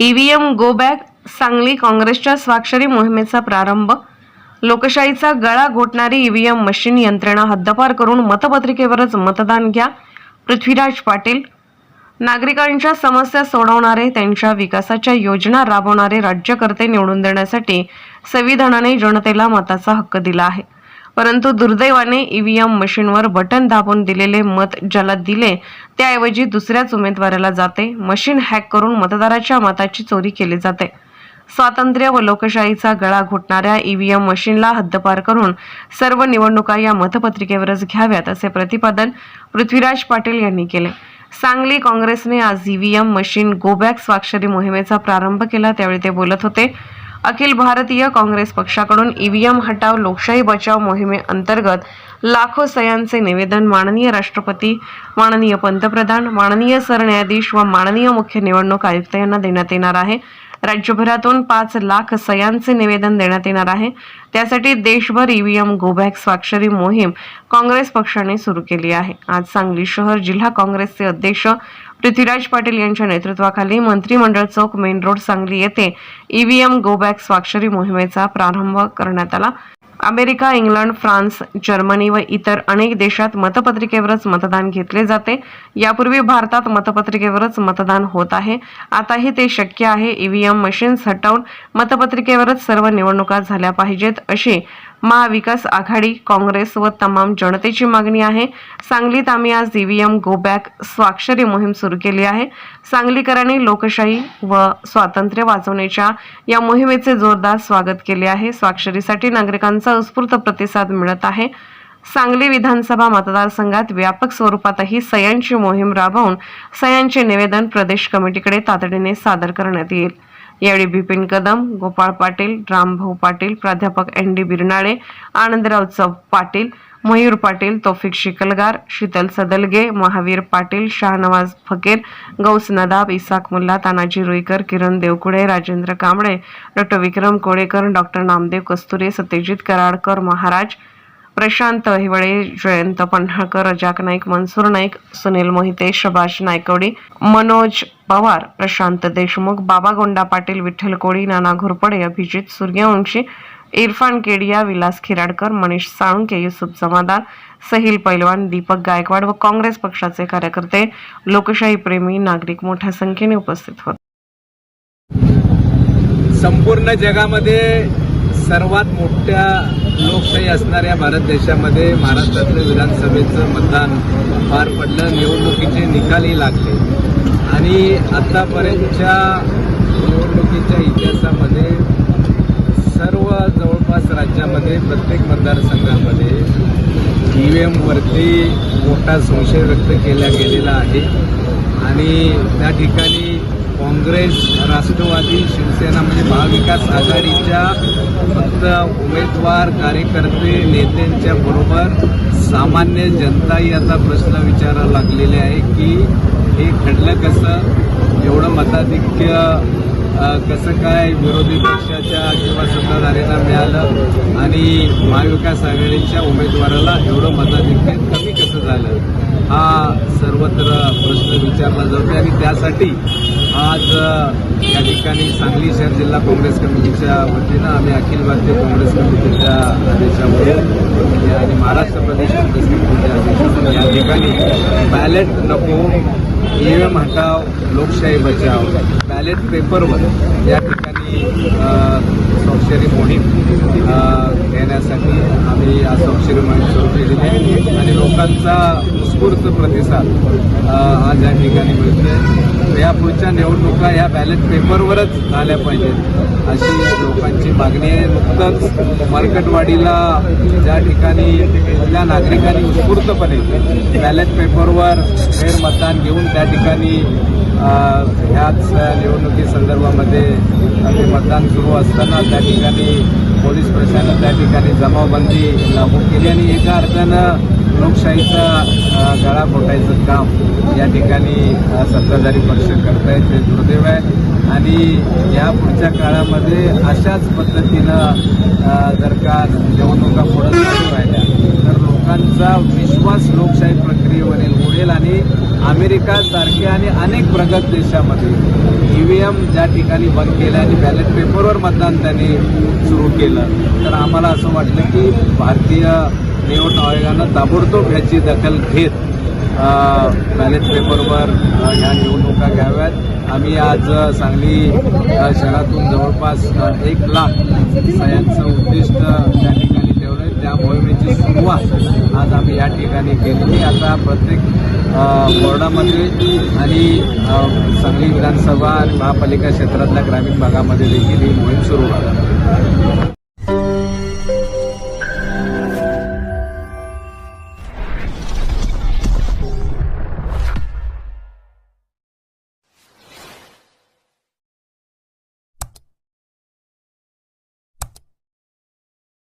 EVM go back Sangli काँग्रेसच्या स्वाक्षरी मोहिमेचा प्रारंभ. लोकशाहीचा गळा घोटणारी ईव्हीएम मशीन यंत्रणा हद्दपार करून मतपत्रिकेवरच मतदान घ्या. पृथ्वीराज पाटील. नागरिकांच्या समस्या सोडवणारे त्यांच्या विकासाच्या योजना राबवणारे राज्यकर्ते निवडून देण्यासाठी संविधानाने जनतेला मताचा हक्क दिला आहे. परंतु दुर्दैवाने ईव्हीएम मशीनवर बटन दाबून दिलेले मत ज्याला दिले त्याऐवजी दुसऱ्याच उमेदवाराला जाते. मशीन हॅक करून मतदाराच्या मताची चोरी केली जाते. स्वातंत्र्य व लोकशाहीचा गळा घोटणाऱ्या ईव्हीएम मशीनला हद्दपार करून सर्व निवडणुका या मतपत्रिकेवरच घ्याव्यात असे प्रतिपादन पृथ्वीराज पाटील यांनी केले. सांगली काँग्रेसने आज ईव्हीएम मशीन गोबॅक स्वाक्षरी मोहिमेचा प्रारंभ केला. त्यावेळी ते बोलत होते अखिल भारतीय काँग्रेस पक्षाकडून ईव्हीएम हटाव लोकशाही बचाव मोहिमेअंतर्गत लाखो सह्यांचे निवेदन माननीय राष्ट्रपती माननीय पंतप्रधान माननीय सरन्यायाधीश व माननीय मुख्य निवडणूक आयुक्त यांना देण्यात येणार आहे. राज्यभरातून पाच लाख सह्यांचे निवेदन देण्यात येणार आहे. त्यासाठी देशभर ईव्हीएम गोबॅक स्वाक्षरी मोहीम काँग्रेस पक्षाने सुरू केली आहे. आज सांगली शहर जिल्हा काँग्रेसचे अध्यक्ष पृथ्वीराज पाटील यांच्या नेतृत्वाखाली मंत्रिमंडळ चौक मेन रोड सांगली येथे ईव्हीएम गोबॅक स्वाक्षरी मोहिमेचा प्रारंभ करण्यात आला. अमेरिका इंग्लंड फ्रान्स जर्मनी व इतर अनेक देशात मतपत्रिकेवरच मतदान घेतले जाते. यापूर्वी भारतात मतपत्रिकेवरच मतदान होत आहे. आताही ते शक्य आहे. ईव्हीएम मशीन्स हटवून मतपत्रिकेवरच सर्व निवडणुका झाल्या पाहिजेत अशी महाविकास आघाडी काँग्रेस व तमाम जनतेची मागणी आहे. सांगलीत आम्ही आज ईव्हीएम गो बॅक स्वाक्षरी मोहीम सुरू केली आहे. सांगलीकरांनी लोकशाही व स्वातंत्र्य वाचवण्याच्या या मोहिमेचे जोरदार स्वागत केले आहे. स्वाक्षरीसाठी नागरिकांचा उत्स्फूर्त प्रतिसाद मिळत आहे. सांगली विधानसभा मतदारसंघात व्यापक स्वरूपातही सह्यांची मोहीम राबवून सह्यांचे निवेदन प्रदेश कमिटीकडे तातडीने सादर करण्यात येईल. यावेळी बिपिन कदम गोपाळ पाटील रामभाऊ पाटील प्राध्यापक एन डी बिरनाळे आनंदराव चव पाटील मयूर पाटील तौफिक शिकलगार शीतल सदलगे महावीर पाटील शाहनवाज फकीर गौस नदाब इसाक मुल्ला तानाजी रुईकर किरण देवकुडे राजेंद्र कांबळे डॉक्टर विक्रम कोळेकर डॉक्टर नामदेव कस्तुरे सत्यजित कराडकर महाराज प्रशांत हिवाळे जयंत पन्हाळकर रजाक नाईक मनसूर नाईक सुनील मोहिते शबाश नायकवडी मनोज पवार प्रशांत देशमुख बाबा गोंडा पाटील विठ्ठल कोळी नाना घोरपडे अभिजित सूर्यवंशी इरफान केडिया विलास खिराडकर मनीष साळुंके युसुफ जमादार सहिल पैलवान दीपक गायकवाड व काँग्रेस पक्षाचे कार्यकर्ते लोकशाही प्रेमी नागरिक मोठ्या संख्येने उपस्थित होते. संपूर्ण जगामध्ये सर्वात मोठ्या लोकशाही असणाऱ्या भारत देशामध्ये महाराष्ट्रातलं विधानसभेचं मतदान पार पडलं निवडणुकीचे निकालही लागले. आणि आत्तापर्यंतच्या निवडणुकीच्या इतिहासामध्ये सर्व जवळपास राज्यामध्ये प्रत्येक मतदारसंघामध्ये ई व्ही एमवरती मोठा संशय व्यक्त केला गेलेला आहे. आणि त्या ठिकाणी काँग्रेस राष्ट्रवादी शिवसेना म्हणजे महाविकास आघाडीच्या फक्त उमेदवार कार्यकर्ते नेत्यांच्या बरोबर सामान्य जनताही आता प्रश्न विचारायला लागलेले आहे की हे घडलं कसं? एवढं मताधिक्य कसं काय विरोधी पक्षाच्या किंवा सत्ताधाऱ्यांना मिळालं? आणि महाविकास आघाडीच्या उमेदवाराला एवढं मताधिक्य कमी कसं झालं? हा सर्वत्र प्रश्न विचारला जातो आणि त्यासाठी आज या ठिकाणी सांगली शहर जिल्हा काँग्रेस कमिटीच्या वतीनं आम्ही अखिल भारतीय काँग्रेस कमिटीच्या आदेशावरून आणि महाराष्ट्र प्रदेश काँग्रेस कमिटीच्या आदेशावरून या ठिकाणी बॅलेट नको ईव्हीएम हटाव लोकशाही बचाव. बॅलेट पेपरवर या ठिकाणी स्वाक्षरी मोहीम घेण्यासाठी आम्ही आज स्वाक्षरी मोहीम सुरू केलेली आहे. आणि लोकांचा उत्स्फूर्त प्रतिसाद आज या ठिकाणी मिळतोय. या पुढच्या निवडणुका ह्या बॅलेट पेपरवरच झाल्या पाहिजेत. अशी लोकांची मागणी आहे. नुकतंच मार्कटवाडीला ज्या ठिकाणी त्या नागरिकांनी उत्स्फूर्तपणे बॅलेट पेपरवर फेर मतदान घेऊन त्या ठिकाणी ह्याच निवडणुकी संदर्भामध्ये मतदान सुरू असताना त्या ठिकाणी पोलीस प्रशासनानं त्या ठिकाणी जमावबंदी लागू केली आणि एका अर्थानं लोकशाहीचा गळा फोटायचं काम या ठिकाणी सत्ताधारी पक्ष करतायत ते दुर्दैव आहे. आणि या पुढच्या काळामध्ये अशाच पद्धतीनं जर का निवडणुका पुढे चालू राहिल्या तर लोकांचा विश्वास लोकशाही प्रक्रियेवरील उडेल आणि अमेरिकासारख्या आणि अनेक प्रगत देशामध्ये ई व्ही एम ज्या ठिकाणी बंद केलं आणि बॅलेट पेपरवर मतदान त्यांनी सुरू केलं तर आम्हाला असं वाटलं की भारतीय निवडणूक आयोगानं ताबडतोब ह्याची दखल घेत बॅलेट पेपरवर ह्या निवडणुका घ्याव्यात. आम्ही आज सांगली शहरातून जवळपास एक लाख सह्यांचं उद्दिष्ट त्या ठिकाणी ठेवलं आहे त्या मोहिमेची सुरुवात आज आम्ही या ठिकाणी केली आता प्रत्येक बोर्डामध्ये आणि सांगली विधानसभा आणि महापालिका क्षेत्रातल्या ग्रामीण भागामध्ये देखील ही मोहीम सुरू आहे.